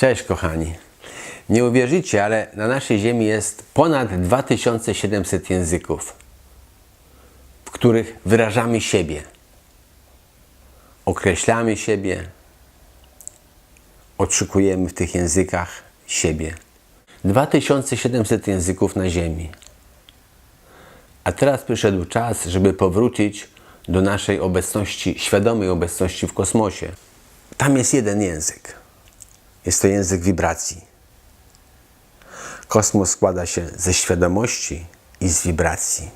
Cześć kochani. Nie uwierzycie, ale na naszej ziemi jest ponad 2700 języków, w których wyrażamy siebie, określamy siebie, odszukujemy w tych językach siebie. 2700 języków na ziemi. A teraz przyszedł czas, żeby powrócić do naszej obecności, świadomej obecności w kosmosie. Tam jest jeden język. Jest to język wibracji. Kosmos składa się ze świadomości i z wibracji.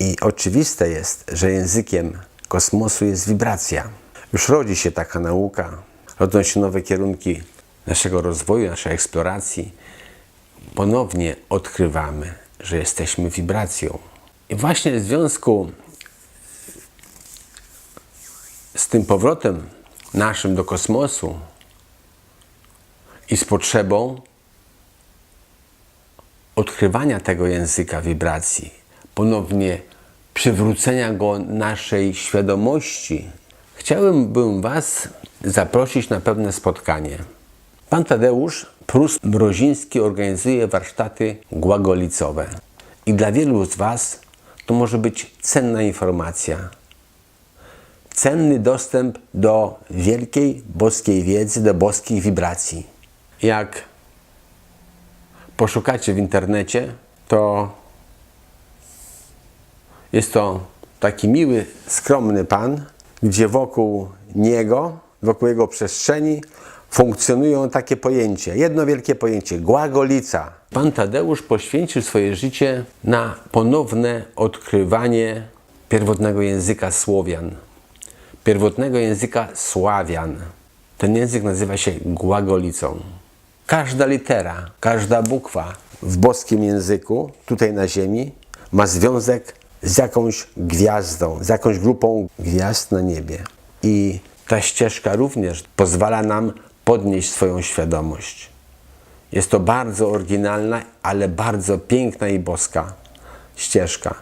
I oczywiste jest, że językiem kosmosu jest wibracja. Już rodzi się taka nauka, rodzą się nowe kierunki naszego rozwoju, naszej eksploracji. Ponownie odkrywamy, że jesteśmy wibracją. I właśnie w związku z tym powrotem naszym do kosmosu i z potrzebą odkrywania tego języka wibracji, ponownie przywrócenia go naszej świadomości, chciałbym Was zaprosić na pewne spotkanie. Pan Tadeusz Prus Mroziński organizuje warsztaty głagolicowe. I dla wielu z Was to może być cenna informacja, cenny dostęp do wielkiej boskiej wiedzy, do boskich wibracji. Jak poszukacie w internecie, to jest to taki miły, skromny pan, gdzie wokół niego, wokół jego przestrzeni funkcjonują takie pojęcie, jedno wielkie pojęcie, głagolica. Pan Tadeusz poświęcił swoje życie na ponowne odkrywanie pierwotnego języka Słowian, pierwotnego języka Sławian. Ten język nazywa się głagolicą. Każda litera, każda bukwa w boskim języku, tutaj na ziemi, ma związek z jakąś gwiazdą, z jakąś grupą gwiazd na niebie. I ta ścieżka również pozwala nam podnieść swoją świadomość. Jest to bardzo oryginalna, ale bardzo piękna i boska ścieżka.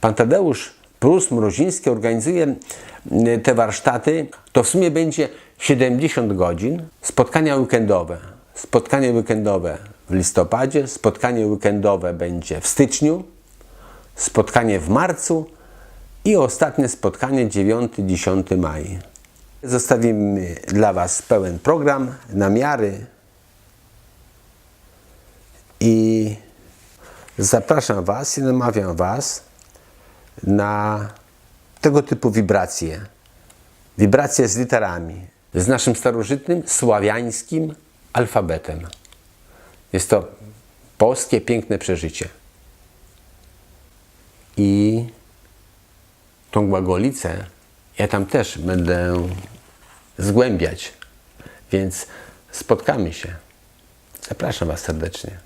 Pan Tadeusz Prus Mroziński organizuje y, te warsztaty. To w sumie będzie 70 godzin. Spotkania weekendowe. Spotkanie weekendowe w listopadzie, spotkanie weekendowe będzie w styczniu, spotkanie w marcu i ostatnie spotkanie 9-10 maj. Zostawimy dla Was pełen program, namiary i zapraszam Was i namawiam Was na tego typu wibracje. Wibracje z literami, z naszym starożytnym sławiańskim alfabetem. Jest to polskie piękne przeżycie. I tą głagolicę ja tam też będę zgłębiać. Więc spotkamy się. Zapraszam Was serdecznie.